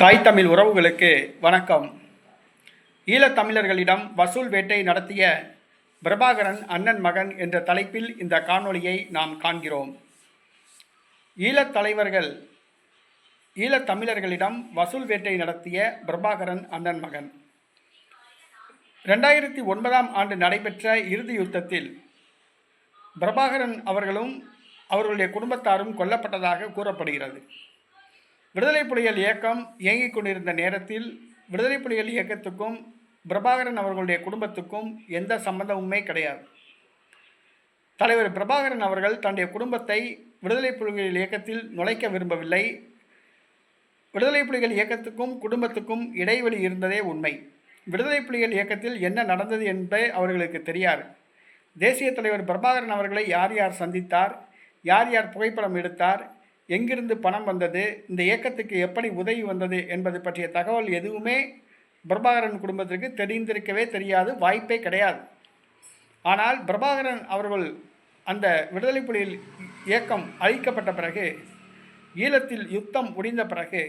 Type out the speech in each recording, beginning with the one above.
தாய் தமிழ் உறவுகளுக்கு வணக்கம். ஈழத்தமிழர்களிடம் வசூல் வேட்டை நடத்திய பிரபாகரன் அண்ணன் மகன் என்ற தலைப்பில் இந்த காணொளியை நாம் காண்கிறோம். ஈழத் தலைவர்கள் ஈழத்தமிழர்களிடம் வசூல் வேட்டை நடத்திய பிரபாகரன் அண்ணன் மகன். ரெண்டாயிரத்தி ஒன்பதாம் ஆண்டு நடைபெற்ற இறுதி யுத்தத்தில் பிரபாகரன் அவர்களும் அவர்களுடைய குடும்பத்தாரும் கொல்லப்பட்டதாக கூறப்படுகிறது. விடுதலை புலிகள் இயக்கம் இயங்கிக் கொண்டிருந்த நேரத்தில் விடுதலை புலிகள் இயக்கத்துக்கும் பிரபாகரன் அவர்களுடைய குடும்பத்துக்கும் எந்த சம்பந்தமுமே கிடையாது. தலைவர் பிரபாகரன் அவர்கள் தன்னுடைய குடும்பத்தை விடுதலை புலிகள் இயக்கத்தில் நுழைக்க விரும்பவில்லை. விடுதலை புலிகள் இயக்கத்துக்கும் குடும்பத்துக்கும் இடைவெளி இருந்ததே உண்மை. விடுதலை புலிகள் இயக்கத்தில் என்ன நடந்தது என்பதை அவர்களுக்கு தெரியாது. தேசிய தலைவர் பிரபாகரன் அவர்களை யார் யார் சந்தித்தார்? யார் யார் புகைப்படம் எடுத்தார்? எங்கிருந்து பணம் வந்தது இந்த இயக்கத்துக்கு எப்படி உதவி வந்தது என்பது பற்றிய தகவல் எதுவுமே பிரபாகரன் குடும்பத்திற்கு தெரிந்திருக்கவே தெரியாது வாய்ப்பே கிடையாது. ஆனால் பிரபாகரன் அவர்கள் அந்த விடுதலை புலிகள் இயக்கம் அழிக்கப்பட்ட பிறகு ஈழத்தில் யுத்தம் முடிந்த பிறகு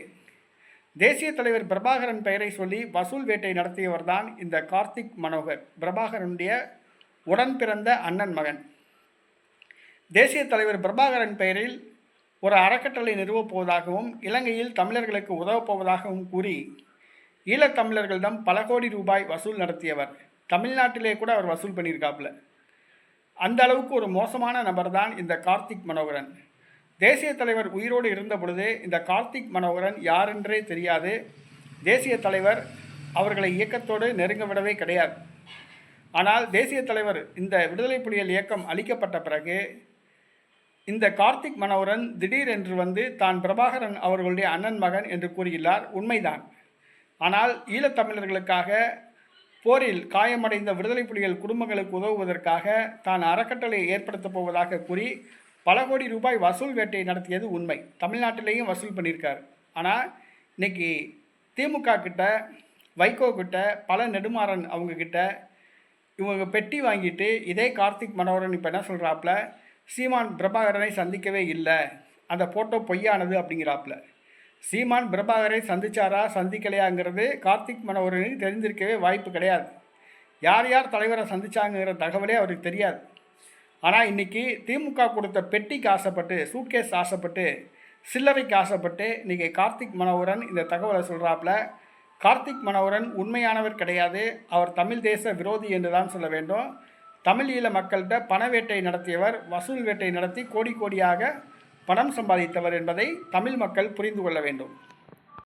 தேசிய தலைவர் பிரபாகரன் பெயரை சொல்லி வசூல் வேட்டை நடத்தியவர்தான் இந்த கார்த்திக் மனோகர் பிரபாகரனுடைய உடன் பிறந்த அண்ணன் மகன். தேசிய தலைவர் பிரபாகரன் பெயரில் ஒரு அறக்கட்டளை நிறுவப் போவதாகவும் இலங்கையில் தமிழர்களுக்கு உதவப்போவதாகவும் கூறி ஈழத்தமிழர்களிடம் பல கோடி ரூபாய் வசூல் நடத்தியவர். தமிழ்நாட்டிலே கூட அவர் வசூல் பண்ணியிருக்காப்புல. அந்த அளவுக்கு ஒரு மோசமான நபர் தான் இந்த கார்த்திக் மனோகரன். தேசிய தலைவர் உயிரோடு இருந்த பொழுது இந்த கார்த்திக் மனோகரன் யாரென்றே தெரியாது. தேசிய தலைவர் அவர்களை இயக்கத்தோடு நெருங்க விடவே கிடையாது. ஆனால் தேசிய தலைவர் இந்த விடுதலை புலிகள் இயக்கம் அளிக்கப்பட்ட பிறகு இந்த கார்த்திக் மனோகரன் திடீர் என்று வந்து தான் பிரபாகரன் அவர்களுடைய அண்ணன் மகன் என்று கூறுகிறார் உண்மைதான். ஆனால் ஈழத்தமிழர்களுக்காக போரில் காயமடைந்த விடுதலை புலிகள் குடும்பங்களுக்கு உதவுவதற்காக தான் அறக்கட்டளை ஏற்படுத்தப் போவதாக கூறி பல கோடி ரூபாய் வசூல் வேட்டை நடத்தியது உண்மை. தமிழ்நாட்டிலேயும் வசூல் பண்ணியிருக்கார். ஆனால் இன்னைக்கு திமுக கிட்ட வைகோ கிட்ட பல நெடுமாறன் அவங்கக்கிட்ட இவங்க பெட்டி வாங்கிட்டு இதே கார்த்திக் மனோகரன் இப்போ என்ன சொல்கிறாப்புல சீமான் பிரபாகரனை சந்திக்கவே இல்லை. அந்த ஃபோட்டோ பொய்யானது அப்படிங்கிறாப்புல சீமான் பிரபாகரை சந்திச்சாரா சந்திக்கலையாங்கிறது கார்த்திக் மனோகரனுக்கு தெரிந்திருக்கவே வாய்ப்பு கிடையாது. யார் யார் தலைவரை சந்திச்சாங்கிற தகவலே அவருக்கு தெரியாது. ஆனால் இன்றைக்கி திமுக கொடுத்த பெட்டிக்கு ஆசைப்பட்டு சூட்கேஸ் ஆசைப்பட்டு சில்லறைக்கு ஆசைப்பட்டு இன்றைக்கி கார்த்திக் மனோகரன் இந்த தகவலை சொல்கிறாப்புல கார்த்திக் மனோகரன் உண்மையானவர் கிடையாது. அவர் தமிழ் தேச விரோதி என்று தான் சொல்ல வேண்டும். தமிழ் ஈழ மக்கள்கிட்ட பண வேட்டை நடத்தியவர் வசூல் வேட்டை நடத்தி கோடி கோடியாக பணம் சம்பாதித்தவர் என்பதை தமிழ் மக்கள் புரிந்து கொள்ள வேண்டும்.